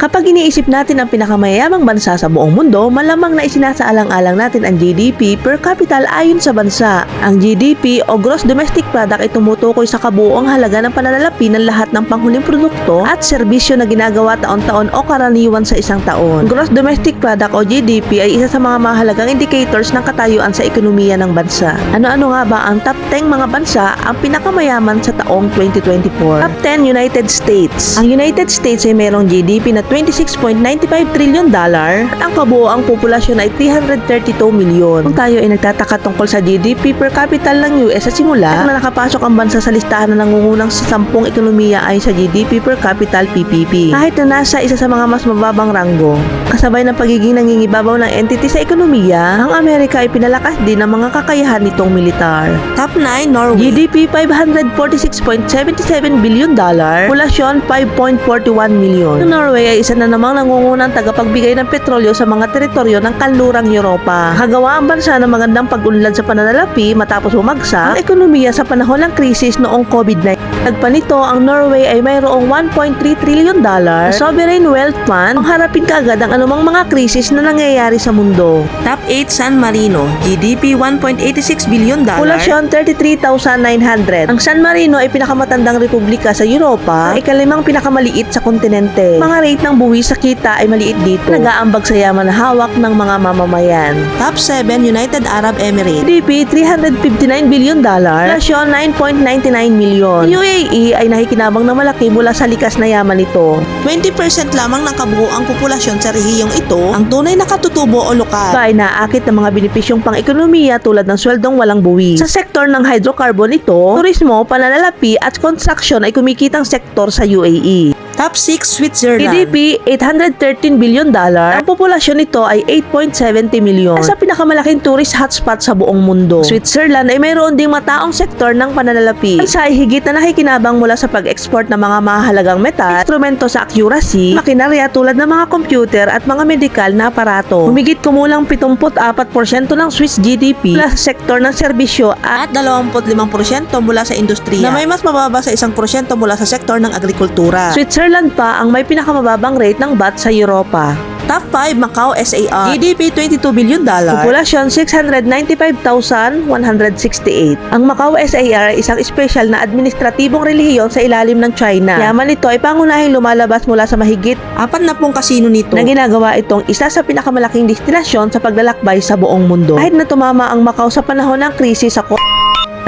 Kapag iniisip natin ang pinakamayamang bansa sa buong mundo, malamang na isinasaalang-alang natin ang GDP per capita ayon sa bansa. Ang GDP o Gross Domestic Product ay tumutukoy sa kabuoang halaga ng pananalapi ng lahat ng panghuling produkto at serbisyo na ginagawa taon-taon o karaniwan sa isang taon. Gross Domestic Product o GDP ay isa sa mga mahalagang indicators ng katayuan sa ekonomiya ng bansa. Ano-ano nga ba ang top 10 mga bansa ang pinakamayaman sa taong 2024? Top 10 United States. Ang United States ay mayroong GDP na 26.95 trillion dollar at ang kabuoang populasyon ay 332 milyon. Kung tayo ay nagtataka tungkol sa GDP per capita ng US sa simula, na nakapasok ang bansa sa listahan na nangungunang sa 10 ekonomiya ay sa GDP per capita PPP. Kahit na nasa isa sa mga mas mababang ranggo, kasabay ng pagiging nangingibabaw ng entity sa ekonomiya, ang Amerika ay pinalakas din ng mga kakayahan nitong militar. Top 9 Norway. GDP 546.77 billion dollar, populasyon 5.41 milyon. Ang Norway ay isa na namang nangungunang tagapagbigay ng petrolyo sa mga teritoryo ng kanlurang Europa. Kagawa ang bansa ng magandang pag-unlad sa pananalapi matapos bumagsak ang ekonomiya sa panahon ng krisis noong COVID-19. Tagpa nito, ang Norway ay mayroong 1.3 trillion dollar sovereign wealth fund ang harapin kaagad ang anumang mga krisis na nangyayari sa mundo. Top 8 San Marino, GDP 1.86 billion dollar. Populasyon 33,900. Ang San Marino ay pinakamatandang republika sa Europa, ay ikalimang pinakamaliit sa kontinente. Mga rate ng buwis sa kita ay maliit dito. Nag-aambag sa yaman na hawak ng mga mamamayan. Top 7 United Arab Emirates. GDP 359 billion dollar. Populasyon 9.99 milyon. Ang UAE ay nakikinabang na malaki mula sa likas na yaman nito. 20% lamang ng kabuoang populasyon sa rehiyong ito ang tunay na katutubo o lokal. Ba ay naakit ng mga benepisyong pang-ekonomiya tulad ng sweldong walang buwi. Sa sektor ng hydrocarbon ito, turismo, pananalapi at construction ay kumikitang sektor sa UAE. Top 6 Switzerland. GDP 813 billion dollar. Ang populasyon nito ay 8.70 milyon. Sa pinakamalaking tourist hotspot sa buong mundo. Switzerland ay mayroon ding mataong sektor ng pananalapi. Sa ay higit na nakikinabang mula sa pag-export ng mga mahalagang metal, instrumento sa accuracy, makinarya tulad ng mga computer at mga medikal na aparato. Humigit kumulang 74% ng Swiss GDP mula sa sektor ng serbisyo at 25% mula sa industriya na may mas mababa sa 1% mula sa sektor ng agrikultura. Switzerland pa ang may pinakamababang rate ng VAT sa Europa. Top 5 Macau SAR. GDP 22 billion dollar. Populasyon 695,168. Ang Macau SAR ay isang espesyal na administratibong relihiyon sa ilalim ng China. Yaman nito ay pangunahing lumalabas mula sa mahigit 40 kasino nito na ginagawa itong isa sa pinakamalaking destinasyon sa paglalakbay sa buong mundo. Kahit na tumama ang Macau sa panahon ng krisis sa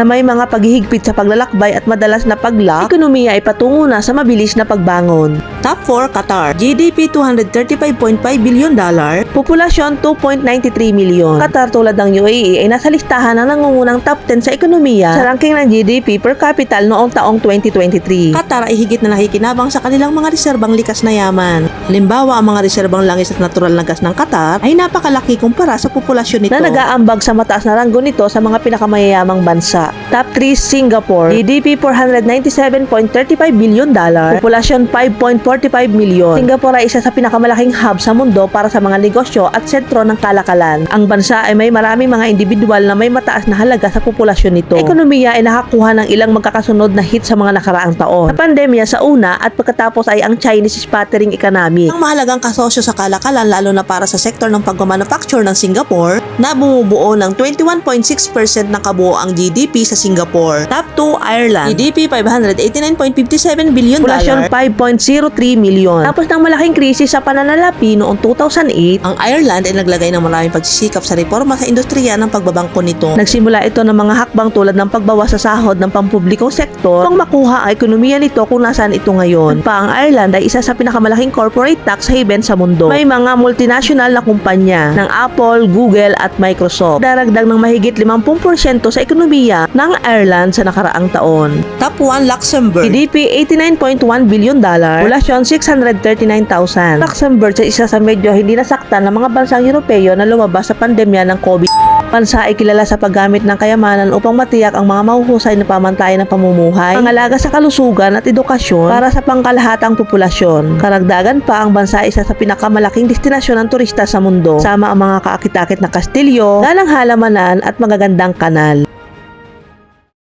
na may mga paghihigpit sa paglalakbay at madalas na paglock, ekonomiya ay patungo na sa mabilis na pagbangon. Top 4 Qatar. GDP 235.5 billion dollar, populasyon 2.93 milyon. Qatar tulad ng UAE ay nasa listahan ng nangungunang top 10 sa ekonomiya sa ranking ng GDP per capita noong taong 2023. Qatar ay higit na nakikinabang sa kanilang mga reserbang likas na yaman. Halimbawa, ang mga reserbang langis at natural na gas ng Qatar ay napakalaki kumpara sa populasyon nito na nag-aambag sa mataas na ranggo nito sa mga pinakamayayamang bansa. Top 3 Singapore. GDP 497.35 billion dollar. Populasyon 5.45 milyon. Singapore ay isa sa pinakamalaking hub sa mundo para sa mga negosyo at sentro ng kalakalan. Ang bansa ay may maraming mga individual na may mataas na halaga sa populasyon nito. Ekonomiya ay nakakuha ng ilang magkakasunod na hit sa mga nakaraang taon. Sa pandemya sa una at pagkatapos ay ang Chinese sputtering economy. Ang mahalagang kasosyo sa kalakalan lalo na para sa sektor ng pagmamanufacture ng Singapore na bumubuo ng 21.6% ng kabuoang GDP sa Singapore. Top 2, Ireland. GDP 589.57 billion Populasyon 5.03 milyon. Tapos ng malaking krisis sa pananalapi noong 2008, ang Ireland ay naglagay ng maraming pagsisikap sa reforma sa industriya ng pagbabangko nito. Nagsimula ito ng mga hakbang tulad ng pagbawas sa sahod ng pampublikong sektor upang makuha ang ekonomiya nito kung nasaan ito ngayon. Pa ang Ireland ay isa sa pinakamalaking corporate tax haven sa mundo. May mga multinational na kumpanya ng Apple, Google at Microsoft. Daragdag ng mahigit 50% sa ekonomiya ng Ireland sa nakaraang taon. Top 1 Luxembourg. GDP 89.1 billion dollar. Populasyon 639,000. Luxembourg ay isa sa medyo hindi nasaktan ng mga bansang Europeo na lumabas sa pandemya ng COVID. Bansa ay kilala sa paggamit ng kayamanan upang matiyak ang mga mahuhusay na pamantayan ng pamumuhay, pangalaga sa kalusugan at edukasyon para sa pangkalahatang populasyon. Karagdagan pa ang bansa ay isa sa pinakamalaking destinasyon ng turista sa mundo, sama ang mga kaakit-akit na kastilyo, galang halamanan at magagandang kanal.